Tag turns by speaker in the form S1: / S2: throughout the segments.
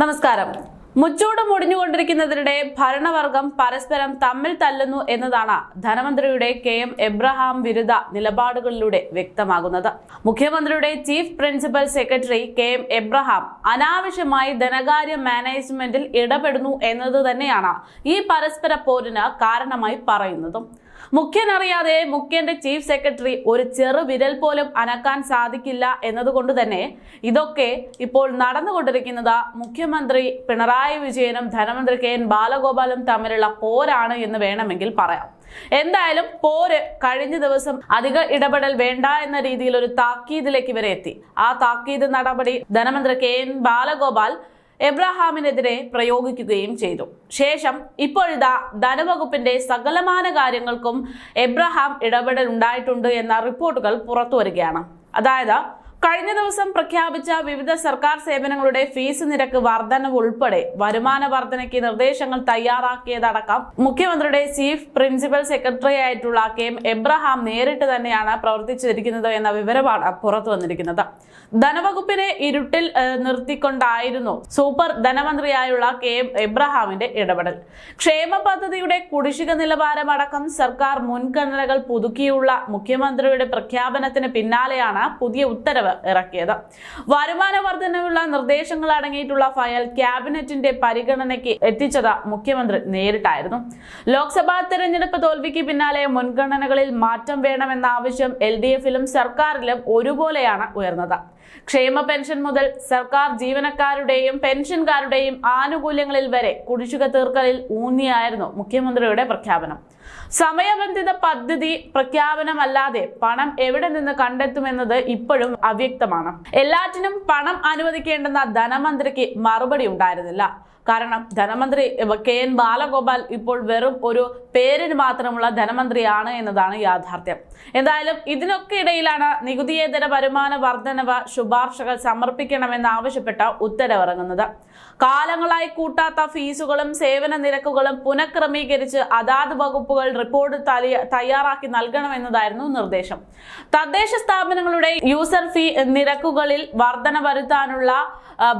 S1: നമസ്കാരം. മുച്ചൂട് മുടിഞ്ഞുകൊണ്ടിരിക്കുന്നതിനിടെ ഭരണവർഗം പരസ്പരം തമ്മിൽ തല്ലുന്നു എന്നതാണ് ധനമന്ത്രിയുടെ കെ എം എബ്രഹാം വിരുദ്ധ നിലപാടുകളിലൂടെ വ്യക്തമാകുന്നത്. മുഖ്യമന്ത്രിയുടെ chief principal secretary K M Abraham അനാവശ്യമായി ധനകാര്യ മാനേജ്മെന്റിൽ ഇടപെടുന്നു എന്നത് തന്നെയാണ് ഈ പരസ്പര പോരിന് കാരണമായി പറയുന്നതും. മുഖ്യനറിയാതെ മുഖ്യന്റെ ചീഫ് സെക്രട്ടറി ഒരു ചെറു വിരൽ പോലും അനക്കാൻ സാധിക്കില്ല എന്നതുകൊണ്ട് തന്നെ ഇതൊക്കെ ഇപ്പോൾ നടന്നുകൊണ്ടിരിക്കുന്നത് മുഖ്യമന്ത്രി പിണറായി വിജയനും ധനമന്ത്രി കെ എൻ ബാലഗോപാലും തമ്മിലുള്ള പോരാണ് എന്ന് വേണമെങ്കിൽ പറയാം. എന്തായാലും പോര് കഴിഞ്ഞ ദിവസം അധിക ഇടപെടൽ വേണ്ട എന്ന രീതിയിൽ ഒരു താക്കീതിലേക്ക് ഇവരെ എത്തി. ആ താക്കീത് നടപടി ധനമന്ത്രി കെ എൻ ബാലഗോപാൽ എബ്രഹാമിനെതിരെ പ്രയോഗിക്കുകയും ചെയ്തു. ശേഷം ഇപ്പോഴിതാ ധനവകുപ്പിന്റെ സകലമാന കാര്യങ്ങൾക്കും എബ്രഹാം ഇടപെടൽ ഉണ്ടായിട്ടുണ്ട് എന്ന റിപ്പോർട്ടുകൾ പുറത്തു വരികയാണ്. അതായത് കഴിഞ്ഞ ദിവസം പ്രഖ്യാപിച്ച വിവിധ സർക്കാർ സേവനങ്ങളുടെ ഫീസ് നിരക്ക് വർധനവ് ഉൾപ്പെടെ വരുമാന വർധനയ്ക്ക് നിർദ്ദേശങ്ങൾ തയ്യാറാക്കിയതടക്കം മുഖ്യമന്ത്രിയുടെ ചീഫ് പ്രിൻസിപ്പൽ സെക്രട്ടറി ആയിട്ടുള്ള കെ എം എബ്രഹാം നേരിട്ട് തന്നെയാണ് പ്രവർത്തിച്ചിരിക്കുന്നത് എന്ന വിവരമാണ് പുറത്തു വന്നിരിക്കുന്നത്. ധനവകുപ്പിനെ ഇരുട്ടിൽ നിർത്തിക്കൊണ്ടായിരുന്നു സൂപ്പർ ധനമന്ത്രിയായുള്ള കെ എം എബ്രഹാമിന്റെ ഇടപെടൽ. ക്ഷേമ പദ്ധതിയുടെ കുടിശ്ശിക നിലവാരമടക്കം സർക്കാർ മുൻഗണനകൾ പുതുക്കിയുള്ള മുഖ്യമന്ത്രിയുടെ പ്രഖ്യാപനത്തിന് പിന്നാലെയാണ് പുതിയ ഉത്തരവ് ഇറക്കിയത്. വരുമാന വർധനവുള്ള നിർദ്ദേശങ്ങൾ അടങ്ങിയിട്ടുള്ള ഫയൽ ക്യാബിനറ്റിന്റെ പരിഗണനയ്ക്ക് എത്തിച്ചത് മുഖ്യമന്ത്രി നേരിട്ടായിരുന്നു. ലോക്സഭാ തെരഞ്ഞെടുപ്പ് തോൽവിക്ക് പിന്നാലെ മുൻഗണനകളിൽ മാറ്റം വേണമെന്ന ആവശ്യം എൽ ഡി എഫിലും സർക്കാരിലും ഒരുപോലെയാണ് ഉയർന്നത്. ക്ഷേമ പെൻഷൻ മുതൽ സർക്കാർ ജീവനക്കാരുടെയും പെൻഷൻകാരുടെയും ആനുകൂല്യങ്ങളിൽ വരെ കുടിശ്ശിക തീർക്കലിൽ ഊന്നിയായിരുന്നു മുഖ്യമന്ത്രിയുടെ പ്രഖ്യാപനം. സമയബന്ധിത പദ്ധതി പ്രഖ്യാപനമല്ലാതെ പണം എവിടെ നിന്ന് കണ്ടെത്തുമെന്നത് ഇപ്പോഴും അവ്യക്തമാണ്. എല്ലാറ്റിനും പണം അനുവദിക്കേണ്ടെന്ന ധനമന്ത്രിക്ക് മറുപടി ഉണ്ടായിരുന്നില്ല. കാരണം ധനമന്ത്രി കെ എൻ ബാലഗോപാൽ ഇപ്പോൾ വെറും ഒരു പേരിന് മാത്രമുള്ള ധനമന്ത്രിയാണ് എന്നതാണ് യാഥാർത്ഥ്യം. എന്തായാലും ഇതിനൊക്കെ ഇടയിലാണ് നികുതിയേതര വരുമാന വർധനവ് ശുപാർശകൾ സമർപ്പിക്കണമെന്ന് ആവശ്യപ്പെട്ട ഉത്തരവിറങ്ങുന്നത്. കാലങ്ങളായി കൂട്ടാത്ത ഫീസുകളും സേവന നിരക്കുകളും പുനഃക്രമീകരിച്ച് അതാത് വകുപ്പുകൾ റിപ്പോർട്ട് തയ്യാറാക്കി നൽകണമെന്നതായിരുന്നു നിർദ്ദേശം. തദ്ദേശ സ്ഥാപനങ്ങളുടെ യൂസർ ഫീ നിരക്കുകളിൽ വർധന വരുത്താനുള്ള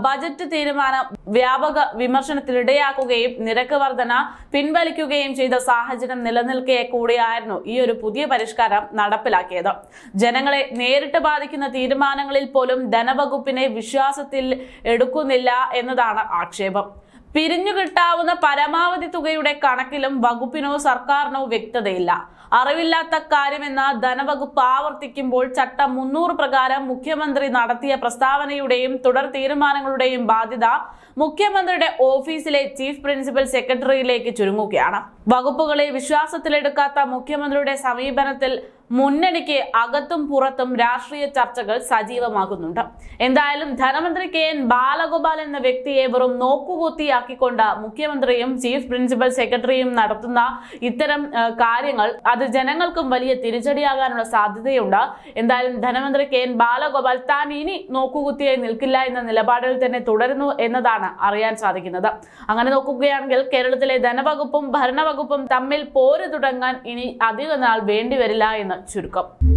S1: ബജറ്റ് തീരുമാനം വ്യാപക വിമർശനത്തിനിടയാക്കുകയും നിരക്ക് വർധന പിൻവലിക്കുകയും ചെയ്ത സാഹചര്യം നിലനിൽക്കെ കൂടിയായിരുന്നു ഈ ഒരു പുതിയ പരിഷ്കാരം നടപ്പിലാക്കിയത്. ജനങ്ങളെ നേരിട്ട് ബാധിക്കുന്ന തീരുമാനങ്ങളിൽ പോലും ധനവകുപ്പിനെ വിശ്വാസത്തിൽ എടുക്കുന്നില്ല എന്നതാണ് ആക്ഷേപം. പിരിഞ്ഞു കിട്ടാവുന്ന പരമാവധി തുകയുടെ കണക്കിലും വകുപ്പിനോ സർക്കാരിനോ വ്യക്തതയില്ല. അറിവില്ലാത്ത കാര്യമെന്ന ധനവകുപ്പ് ആവർത്തിക്കുമ്പോൾ ചട്ടം മുന്നൂറ് പ്രകാരം മുഖ്യമന്ത്രി നടത്തിയ പ്രസ്താവനയുടെയും തുടർ തീരുമാനങ്ങളുടെയും ബാധ്യത മുഖ്യമന്ത്രിയുടെ ഓഫീസിലെ ചീഫ് പ്രിൻസിപ്പൽ സെക്രട്ടറിയിലേക്ക് ചുരുങ്ങുകയാണ്. വകുപ്പുകളെ വിശ്വാസത്തിലെടുക്കാത്ത മുഖ്യമന്ത്രിയുടെ സമീപനത്തിൽ മുന്നണിക്ക് അകത്തും പുറത്തും രാഷ്ട്രീയ ചർച്ചകൾ സജീവമാകുന്നുണ്ട്. എന്തായാലും ധനമന്ത്രി കെ എൻ ബാലഗോപാൽ എന്ന വ്യക്തിയെ വെറും നോക്കുകുത്തിയാക്കിക്കൊണ്ട് മുഖ്യമന്ത്രിയും ചീഫ് പ്രിൻസിപ്പൽ സെക്രട്ടറിയും നടത്തുന്ന ഇത്തരം കാര്യങ്ങൾ അത് ജനങ്ങൾക്കും വലിയ തിരിച്ചടിയാകാനുള്ള സാധ്യതയുണ്ട്. എന്തായാലും ധനമന്ത്രി കെ എൻ ബാലഗോപാൽ താൻ ഇനി നോക്കുകുത്തിയായി നിൽക്കില്ല എന്ന നിലപാടിൽ തന്നെ തുടരുന്നു എന്നതാണ് അറിയാൻ സാധിക്കുന്നത്. അങ്ങനെ നോക്കുകയാണെങ്കിൽ കേരളത്തിലെ ധനവകുപ്പും ഭരണവകുപ്പും തമ്മിൽ പോര് തുടങ്ങാൻ ഇനി അധിക നാൾ വേണ്ടിവരില്ല എന്ന് ചുരുക്കം.